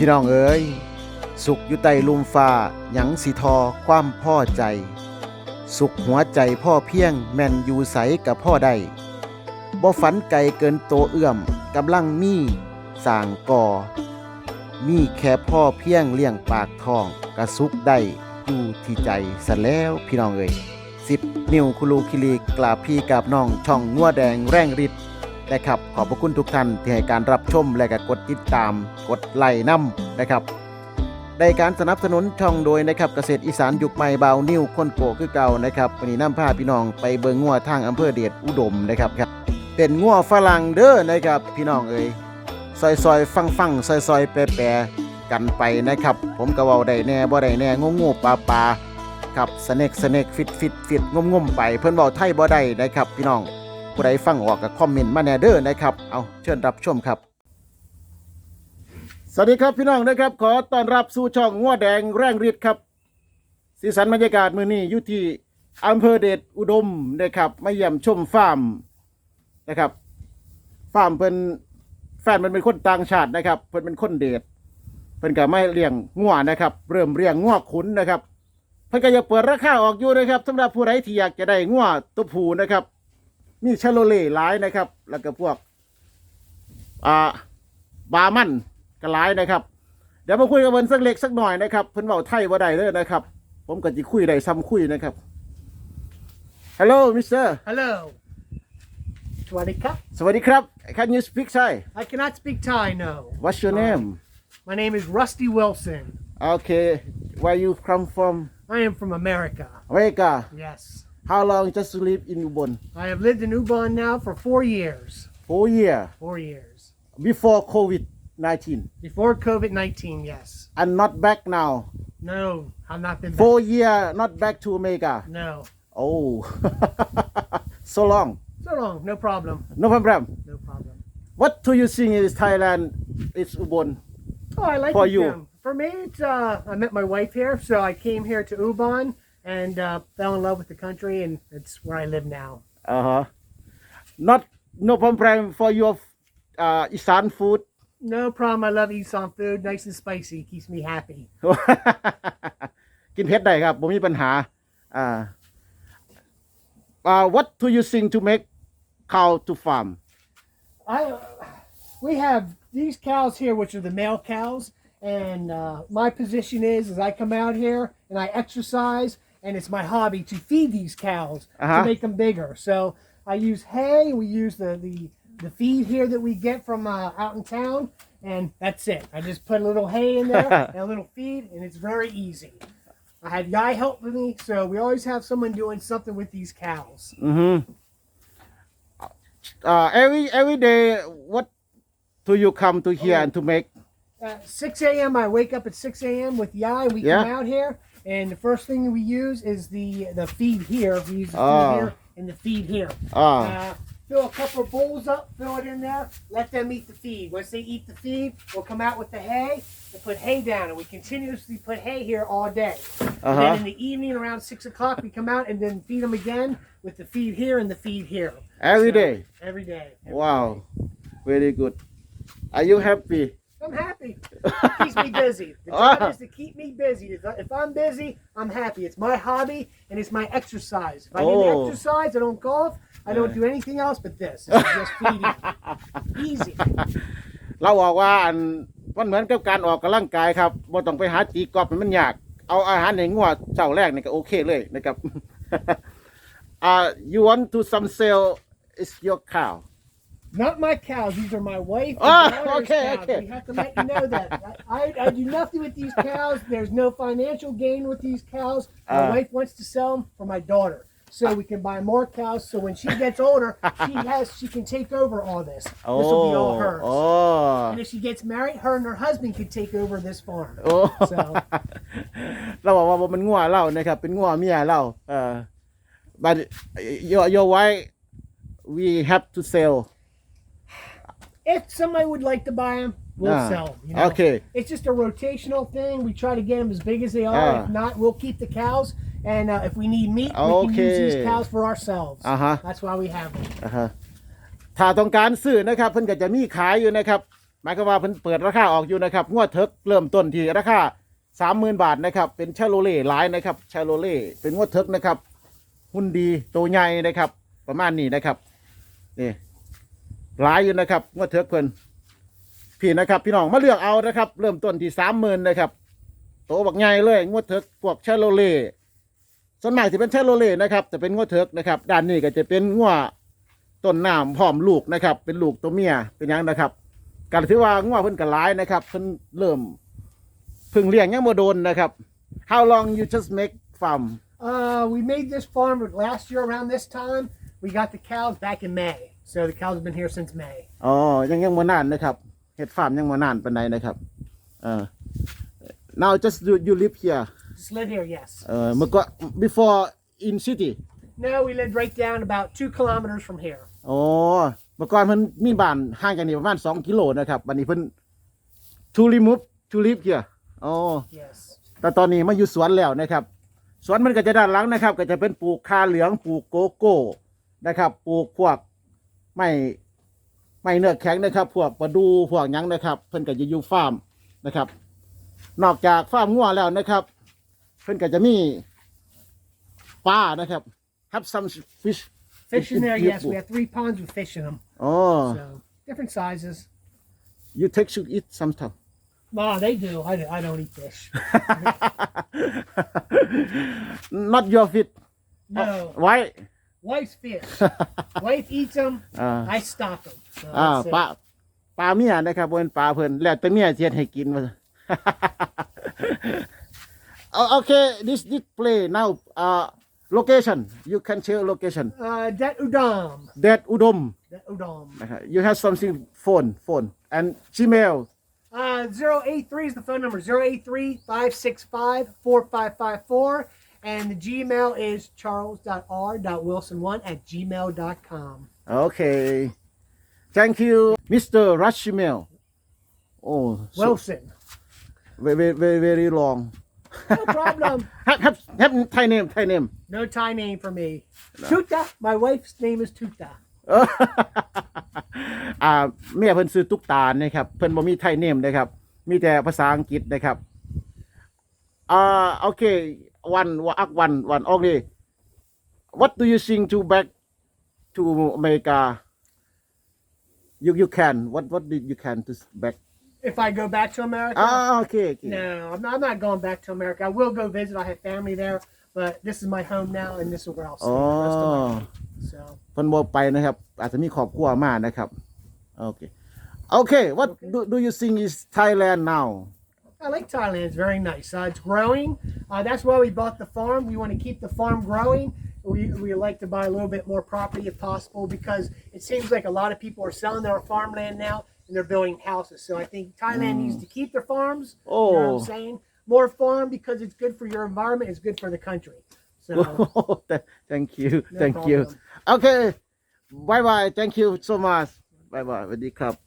พี่น้องเอ๋ยสุขอยู่ใต้ลุมฟ้าหยังสิทอความพ่อใจ สุขหัวใจพ่อเพียงแม่นอยู่ใสกับพ่อได้บ่ฝันไกลเกินโตเอื้อมกำลังมีสางก่อมีแค่พ่อเพียงเลี้ยงปากท้องกระสุกได้อยู่ที่ใจซะแล้วพี่น้องเอ๋ยสิบนิ้วคุลูคิลีกราพี่กับน้องช่องงัวแดงแร่งฤทธิ์ นะครับ ขอบพระคุณทุกท่านที่ให้การรับชมและก็กดติดตาม กดไลค์นํนะครับได้การสนับสนุนช่องโดยนะครับเกษตรอีสานยุคใหม่เบานิ้วคนโกคือเก่านะครับวันนี้นำพาพี่น้องไปเบิงงัวทางอำเภอเดชอุดมนะครับครับ เป็นงัวฝรั่งเด้อนะครับพี่น้องเอ๋ยซอยซอยฟังฟังซอยซอยแปรแปรกันไปนะครับ ผมก็เว้าได้แน่บ่ได้แน่งงๆปลาปลาครับสเน็กสเน็กฟิตฟิตฟิตงมงมๆไป เพิ่นเว้าไทยบ่ได้นะครับพี่น้อง ผู้ใดฟังออกก็คอมเมนต์มาแน่เด้อนะครับ เอาเชิญรับชมครับ สวัสดีครับพี่น้องนะครับ ขอต้อนรับสู่ช่องงัวแดงแร่งฤทธิ์ครับ สีสันบรรยากาศมื้อนี้อยู่ที่อำเภอเดชอุดมนะครับมาเยี่ยมชมฟาร์มนะครับฟาร์มเพิ่นแฟนมันเป็นคนต่างชาตินะครับ เพิ่นเป็นคนเดชเพิ่นก็ไม่เลี้ยงงัวนะครับ เริ่มเลี้ยงงัวขุนนะครับเพิ่นก็จะเปิดราคาออกอยู่นะครับสำหรับผู้ใดที่อยากจะได้งัวตัวผู้นะครับ มีชาโลเล่หลายนะครับ แล้วก็พวกอ่าบามันก็หลายนะครับ เดี๋ยวมาคุยกับเพิ่นสักเล็กสักหน่อยนะครับเพิ่นเว้าไทยบ่ได้เลยนะครับ ผมก็จะคุยได้ซ้ำคุยนะครับ Hello Mr. Hello. Swadika. สวัสดีครับ Can you speak Thai I cannot speak Thai, no. What's your name My name is Rusty Wilson. Okay Where you come from I am from America. America Yes. How long just to live in Ubon I have lived in Ubon now for four years. Four year Four years. before COVID 19 Before COVID 19, yes. and not back now No, I've not been back. Four year not back to America No. Oh so long So long, no problem. no problem No problem. What do you think is Thailand is Ubon Oh, I like For it, you. For me, it's, uh, I met my wife here, so I came here to Ubon and uh, fell in love with the country, and it's where I live now. Uh-huh Not no problem for your uh, Isan food No problem. I love eating some food, nice and spicy. Keeps me happy. กินเผ็ดได้ครับผมมีปัญหา อ่า uh, what do you think to make cow to farm I we have these cows here, which are the male cows, and uh, my position is is I come out here and I exercise, and it's my hobby to feed these cows uh-huh. to make them bigger. So I use hay. We use the the, the feed here that we get from uh, out in town, and that's it. I just put a little hay in there and a little feed, and it's very easy. I had Yai help with me, so we always have someone doing something with these cows. Mm-hmm. Uh, every every day, what do you come to here oh. and to make? At 6 a.m. I wake up at 6 a.m. with Yai. We yeah. come out here and the first thing we use is the the feed here. We use the Oh. feed here and the feed here. อ่า Uh, fill a couple of bowls up, fill it in there, let them eat the feed. Once they eat the feed, we'll come out with the hay and put hay down, and we continuously put hay here all day. And then Uh-huh. in the evening, around six o'clock, we come out and then feed them again with the feed here and the feed here. every So, day Every day. every wow very good are you happy I'm happy. It keeps me busy. The Ah. job is to keep me busy. If, I, if I'm busy, I'm happy. It's my hobby and it's my exercise. If I need to Oh. exercise, I don't golf. I don't do anything else but this. This is just feeding. Easy. เราบอกว่าอันมันเหมือนกับการออกกำลังกายครับบ่ต้องไปหาตีกอล์ฟให้มันยาก เอาอาหารในงัวเจ้าแรกนี่ก็โอเคเลยนะครับอ่า you want to some sell is your cow Not my cows. These are my wife. And Ah, daughter's okay, cows. okay. We have to let you know that. I, I do nothing with these cows. There's no financial gain with these cows. My Ah. wife wants to sell them for my daughter. So we can buy more cows. So when she gets older, she has she can take over all this. This will be all hers. โอ้ And if she gets married, her and her husband can take over this farm. โอ้ So- เราบอกว่าบ่มันงัวเรานะครับ เป็นงัวเมียเราเออ but your your wife we have to sell If somebody would like to buy them, we'll Ah, sell 'em, You know? okay It's just a rotational thing. We try to get them as big as they are. Ah. If not, we'll keep the cows. And uh, if we need meat, we can use these Okay. cows for ourselves. อ่าฮะ That's why we have them. อ่าฮะถ้าต้องการซื้อนะครับเพิ่นก็จะมีขายอยู่นะครับหมายความว่าเพิ่นเปิดราคาออกอยู่นะครับงวดเทิกเริ่มต้นที่ราคาสามหมื่นบาทนะครับเป็นชาโลเล่หลายนะครับชาโลเล่เป็นงวดเทิกนะครับ หุ่นดีตัวใหญ่นะครับ ประมาณนี้นะครับนี่ หลายอยู่นะครับงวดเทิกเพิ่นพี่นะครับ พี่น้องมาเลือกเอานะครับ เริ่มต้นที่สามหมื่นนะครับโตบักใหญ่เลยงวดเทิกพวกชาโลเล่ส่วนมากจะเป็นชาโลเล่นะครับแต่เป็นงวดเทิกนะครับด้านนี้ก็จะเป็นงวดต้นน้ำพร้อมลูกนะครับ เป็นลูกตัวเมียเป็นยังนะครับการถือว่างัวเพิ่นกันหลายนะครับเพิ่นเริ่มพิ่งเลี้ยงยังบ่โดนนะครับ How long you just make farm Uh, we made this farm last year around this time. We got the cows back in May, so the cows have been here since May. อ๋อ ยังยังบ่นานนะครับเฮ็ดฟาร์มยังบ่นานปานใดนะครับเออ now just you, you live here Just live here, yes. เออเมื่อก่อน before in city No, we lived right down about two kilometers from here. อ๋อเมื่อก่อนเพิ่นมีบ้านห่างกันนี่ประมาณ2กิโลนะครับบัดนี้เพิ่น to remove to live here อ๋อ Yes. แต่ตอนนี้มาอยู่สวนแล้วนะครับ สวนมันก็จะด้านหลังนะครับ ก็จะเป็นปลูกคาเหลืองปลูกโกโก้นะครับ ปลูกพวก ไม่ไม่เนื้อแข็งนะครับ พวกประดูพวกหยังนะครับ เพิ่นก็จะอยู่ฟาร์มนะครับ นอกจากฟาร์มงัวแล้วนะครับ เพิ่นก็จะมีปลานะครับ have some fish Fish in there, You- yes. We have three ponds with fish in them. อ๋อ So different sizes. you take should eat sometime Oh, they do. I, I don't eat fish. not your fish No. why Wife's fish. Wife eats them. อ่า I stock them. So อ่า that's it. ปลาปลาเมียนะครับบนปลาเพิ่นแล้วแต่เมียเสียดให้กินมา โอเค this this play now uh location you can share location Uh, Det Udam. that อุดม Det Udam. นะครับ you have something phone phone and gmail Uh, 083 is the phone number 083 565 4554. And the Gmail is charles.r.wilson1 at gmail.com. okay thank you Mr. Rashimel oh so Wilson. very very very long No problem. have have have Thai name Thai name No Thai name for me. Tuta. My wife's name is Tuta. เออ อ่าเมียเพิ่นซื้อตุ๊กตานะครับ เพิ่นบ่มีไทยเนมนะครับ มีแต่ภาษาอังกฤษนะครับ อ่าโอเค one อัก one one only what do you think to back to America you you can what what did you can to back If I go back to America, อ่าโอเคโอเค no, I'm not, I'm not going back to America. I will go visit. I have family there, but this is my home now, and this is where I'll stay อ๋อ the rest of my life. So, เพิ่นบ่ไปนะครับ อาจจะมีครอบครัวมานะครับโอเคโอเค what do do you think is Thailand now I like Thailand. It's very nice. Uh, it's growing. Uh, that's why we bought the farm. We want to keep the farm growing. We, we like to buy a little bit more property if possible because it seems like a lot of people are selling their farmland now and they're building houses. So I think Thailand needs to keep their farms. You know what Oh. I'm saying? More farm because it's good for your environment. It's good for the country. So thank you No thank you problem. okay bye bye thank you so much bye bye สวัสดีครับ